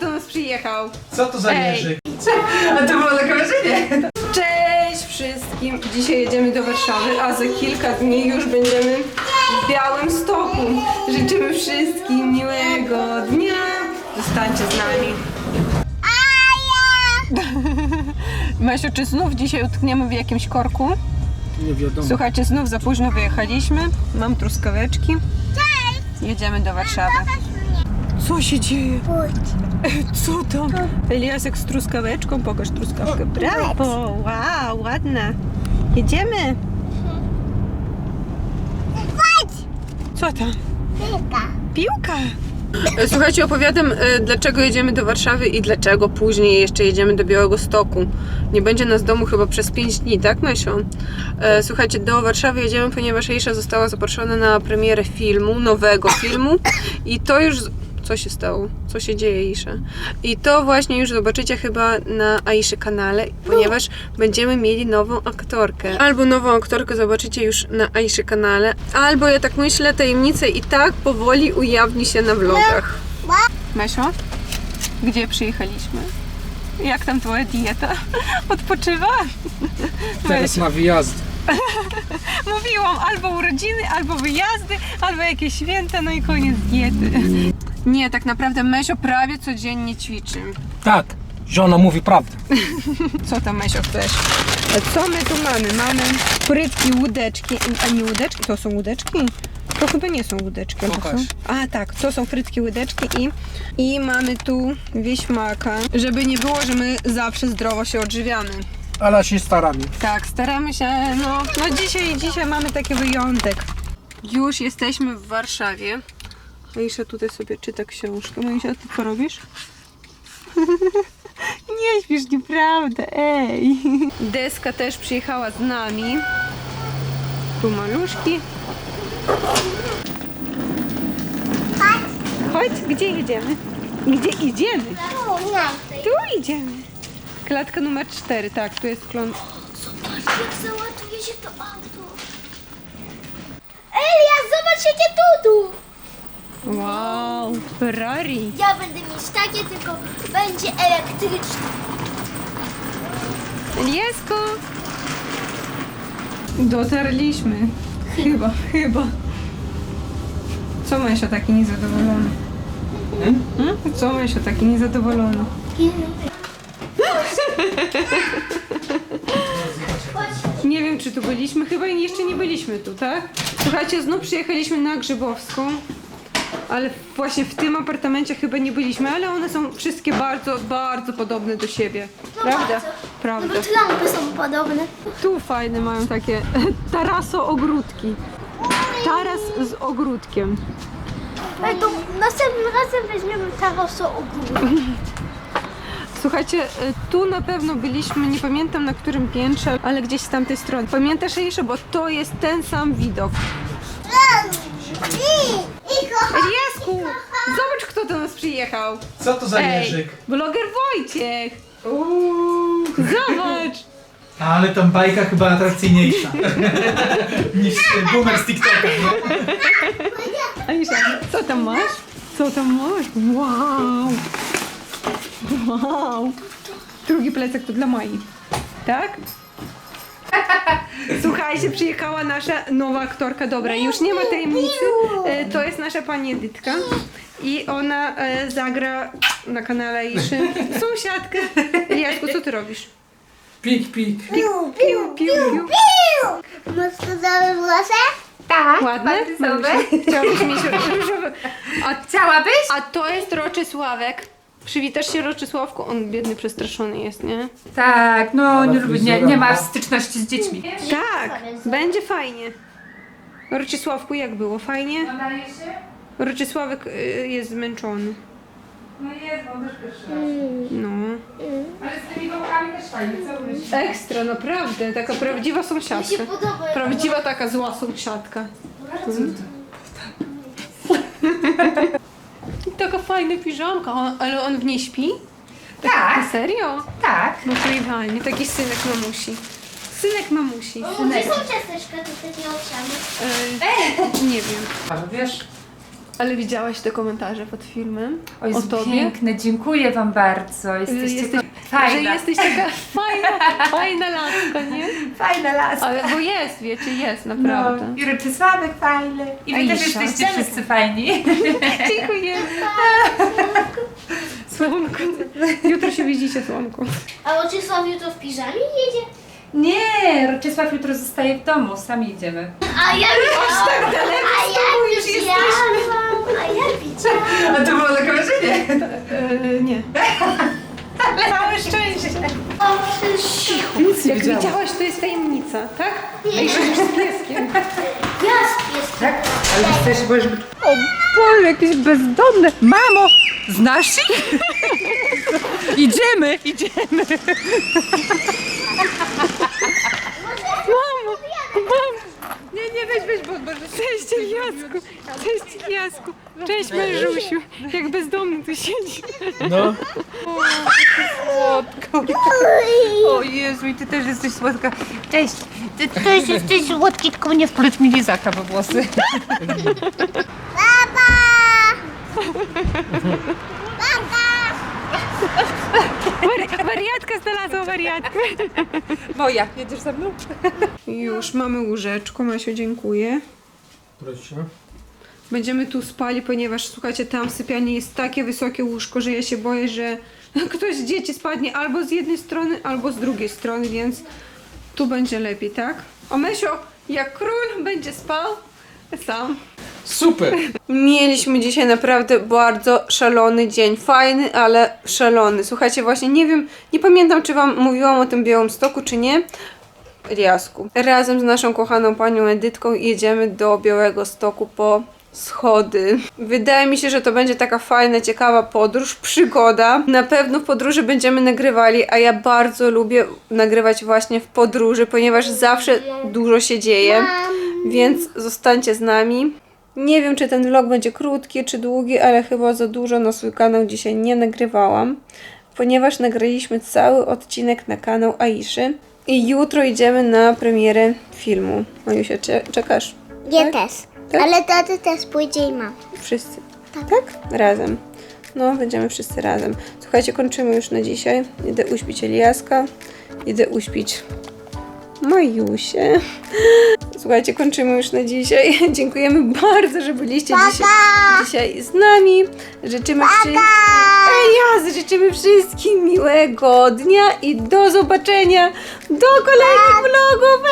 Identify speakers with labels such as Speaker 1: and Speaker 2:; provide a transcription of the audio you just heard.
Speaker 1: do nas przyjechał?
Speaker 2: Co to za
Speaker 1: Ej.
Speaker 2: Jerzyk?
Speaker 1: A to było na kamerzynie. Cześć wszystkim! Dzisiaj jedziemy do Warszawy, a za kilka dni już będziemy w Białym Stoku. Życzymy wszystkim miłego dnia. Zostańcie z nami. Masiu, czy znów dzisiaj utkniemy w jakimś korku?
Speaker 2: Nie wiadomo.
Speaker 1: Słuchajcie, znów za późno wyjechaliśmy. Mam truskaweczki. Jedziemy do Warszawy. Co się dzieje? Co tam? Eliasek z truskaweczką, pokaż truskawkę. Brawo, wow, ładna. Jedziemy. Co tam? Piłka. Słuchajcie, opowiadam, e, dlaczego jedziemy do Warszawy i dlaczego później jeszcze jedziemy do Białego Stoku. Nie będzie nas w domu chyba przez 5 dni, tak, Mesio? E, Słuchajcie, do Warszawy jedziemy, ponieważ Aisha została zaproszona na premierę filmu, nowego filmu i to już... Co się stało? Co się dzieje, Aisha? I to właśnie już zobaczycie chyba na Aiszy kanale, ponieważ będziemy mieli nową aktorkę. Albo nową aktorkę zobaczycie już na Aiszy kanale, albo ja tak myślę, tajemnica i tak powoli ujawni się na vlogach. Mesio, gdzie przyjechaliśmy? Jak tam twoja dieta? Odpoczywa?
Speaker 2: Teraz ma wyjazd.
Speaker 1: Mówiłam, albo urodziny, albo wyjazdy, albo jakieś święta, no i koniec diety. Nie, tak naprawdę Mesio prawie codziennie ćwiczy.
Speaker 2: Tak, żona mówi prawdę.
Speaker 1: Co tam Mesio chcesz? Co my tu mamy? Mamy frytki, łódeczki. A nie łódeczki? To są łódeczki? To chyba nie są łódeczki. to
Speaker 2: Pokaż.
Speaker 1: są- A tak, to są frytki, łódeczki i, i mamy tu wieśmaka. Żeby nie było, że my zawsze zdrowo się odżywiamy.
Speaker 2: Ale się staramy.
Speaker 1: Tak, staramy się, no, no dzisiaj, dzisiaj mamy taki wyjątek. Już jesteśmy w Warszawie. Aisza tutaj sobie czyta książkę. Majusia, ty co robisz? Nie śpisz, nieprawda, ej. Deska też przyjechała z nami. Tu maluszki. Chodź, gdzie jedziemy? Gdzie idziemy? Tu idziemy. Klatka numer 4, tak, tu jest klon.
Speaker 3: Zobacz, jak załatuje się to auto. Elias, zobacz jakie tutu.
Speaker 1: Wow, Ferrari.
Speaker 3: Ja będę mieć takie, tylko będzie elektryczne.
Speaker 1: Eliasko! Dotarliśmy. Chyba, chyba. Co Mysio taki niezadowolony? Hmm? Co Mysio taki niezadowolony? Nie wiem, czy tu byliśmy. Chyba jeszcze nie byliśmy tu, tak? Słuchajcie, znów przyjechaliśmy na Grzybowską. Ale właśnie w tym apartamencie chyba nie byliśmy, ale one są wszystkie bardzo, bardzo podobne do siebie. Prawda?
Speaker 3: bardzo.
Speaker 1: Prawda.
Speaker 3: Nawet lampy są podobne.
Speaker 1: Tu fajne mają takie taraso ogródki. Taras z ogródkiem.
Speaker 3: Ale to następnym razem weźmiemy taraso ogólnie.
Speaker 1: Słuchajcie, y, tu na pewno byliśmy, nie pamiętam na którym piętrze, ale gdzieś z tamtej strony. Pamiętasz jeszcze, bo to jest ten sam widok. Eliasku, zobacz kto do nas przyjechał.
Speaker 2: Co to za Jerzyk?
Speaker 1: bloger Wojciech.
Speaker 2: Uuu.
Speaker 1: Zobacz.
Speaker 2: Ale tam bajka chyba atrakcyjniejsza niż e, boomer z TikToka, nie?
Speaker 1: Aisza, co tam masz? Co tam masz? Wow. Wow. Drugi plecak to dla Mai. Tak? Słuchajcie, przyjechała nasza nowa aktorka. Dobra, już nie ma tajemnicy. E, To jest nasza pani Edytka. I ona e, zagra na kanale Iszy sąsiadkę. Eliasku, co ty robisz?
Speaker 2: Pik, pik.
Speaker 1: Piu, piu, piu.
Speaker 3: Masz różowe włosy?
Speaker 4: Tak,
Speaker 1: Ładne? Chciałabyś mieć różowe. A
Speaker 4: Chciałabyś?
Speaker 1: A to jest Roczysławek. Przywitasz się Roczysławku? On biedny, przestraszony jest, nie?
Speaker 4: Tak, no
Speaker 2: Ale
Speaker 4: nie, lubi, nie,
Speaker 2: fryzura
Speaker 4: nie ma
Speaker 2: ma.
Speaker 4: styczności z dziećmi.
Speaker 1: Tak, będzie fajnie. Roczysławku, jak było? Fajnie?
Speaker 4: Nadaje się?
Speaker 1: Roczysławek y, jest zmęczony.
Speaker 4: No jest, bo też pierwszy
Speaker 1: No.
Speaker 4: Ale z tymi gałkami też fajnie, co myślisz?
Speaker 1: Ekstra, naprawdę. Taka prawdziwa
Speaker 3: Mi się
Speaker 1: sąsiadka.
Speaker 3: podoba.
Speaker 1: Prawdziwa taka zła sąsiadka. Taka fajna piżamka, on, ale on w niej śpi? Na
Speaker 4: Tak,
Speaker 1: serio?
Speaker 4: tak.
Speaker 1: No to idealnie, taki synek mamusi. Synek mamusi.
Speaker 3: Gdzie są ciasteczka tutaj nie owsiane?
Speaker 1: E, nie wiem.
Speaker 4: Ale wiesz,
Speaker 1: Ale widziałaś te komentarze pod filmem?
Speaker 4: O, jest
Speaker 1: o tobie?
Speaker 4: piękne, dziękuję wam bardzo.
Speaker 1: Że
Speaker 4: Jesteście
Speaker 1: jesteś,
Speaker 4: fajna.
Speaker 1: że jesteś taka fajna, fajna laska, nie?
Speaker 4: Fajna laska.
Speaker 1: Ale bo jest, wiecie, jest,
Speaker 4: No,
Speaker 1: naprawdę.
Speaker 4: I Czesławek fajny. I wy też
Speaker 1: Aisza.
Speaker 4: jesteście wszyscy fajni.
Speaker 1: Dziękuję. Słonko. Jutro się widzicie, Słonko.
Speaker 3: A Oczysław jutro w piżamie jedzie?
Speaker 4: Nie, Roczysław jutro zostaje w domu, sami idziemy.
Speaker 3: A ja widziałam.
Speaker 1: tak daleko
Speaker 3: A ja widziałam. A ja widziałam.
Speaker 4: A to było na kamerze? Nie.
Speaker 1: Yy, nie.
Speaker 4: Całe szczęście.
Speaker 3: O, cicho.
Speaker 1: Nic Jak widziałaś, to jest tajemnica, tak?
Speaker 3: Nie.
Speaker 1: Ej, żyjesz z pieskiem.
Speaker 3: Ja z pieskiem.
Speaker 4: Tak? Ale jesteś, bo już...
Speaker 1: O Boże, jakieś bezdomne.
Speaker 4: Mamo, znasz ich? idziemy, idziemy.
Speaker 1: Mamo, mamo. Nie, nie, weź, weź, bo, bo Cześć, Jasku. Cześć, Jasku. Cześć, mężusiu. Jak bezdomny tu siedzi.
Speaker 2: No.
Speaker 4: O Jezu, i ty też jesteś słodka. Cześć, ty też jesteś słodki, tylko nie wpleć mi lizaka we włosy.
Speaker 1: Wari- wariatka znalazła wariatkę.
Speaker 4: Moja, jedziesz ze mną?
Speaker 1: Już mamy łóżeczko, Masiu, dziękuję.
Speaker 2: Proszę.
Speaker 1: Będziemy tu spali, ponieważ słuchajcie, tam w sypialni jest takie wysokie łóżko, że ja się boję, że ktoś z dzieci spadnie albo z jednej strony, albo z drugiej strony, więc tu będzie lepiej, tak? O Mesio, jak król będzie spał sam.
Speaker 2: Super!
Speaker 1: Mieliśmy dzisiaj naprawdę bardzo szalony dzień. Fajny, ale szalony. Słuchajcie, właśnie nie wiem, nie pamiętam, czy Wam mówiłam o tym Białym Stoku, czy nie. Riasku. Razem z naszą kochaną panią Edytką jedziemy do Białego Stoku po schody. Wydaje mi się, że to będzie taka fajna, ciekawa podróż, przygoda. Na pewno w podróży będziemy nagrywali, a ja bardzo lubię nagrywać właśnie w podróży, ponieważ zawsze dużo się dzieje. Więc zostańcie z nami. Nie wiem, czy ten vlog będzie krótki, czy długi, ale chyba za dużo na swój kanał dzisiaj nie nagrywałam, ponieważ nagraliśmy cały odcinek na kanał Aiszy. I jutro idziemy na premierę filmu. Majusia, cze- czekasz?
Speaker 3: Ja
Speaker 1: Tak?
Speaker 3: też.
Speaker 1: Tak?
Speaker 3: Ale taty też pójdzie i mam.
Speaker 1: Wszyscy. Tak? Razem. No, będziemy wszyscy razem. Słuchajcie, kończymy już na dzisiaj. Idę uśpić Eliaska. Idę uśpić Majusię. Słuchajcie, kończymy już na dzisiaj. Dziękujemy bardzo, że byliście dzisiaj, dzisiaj z nami. Życzymy wszystkim. Elias, życzymy wszystkim miłego dnia i do zobaczenia do kolejnych vlogów.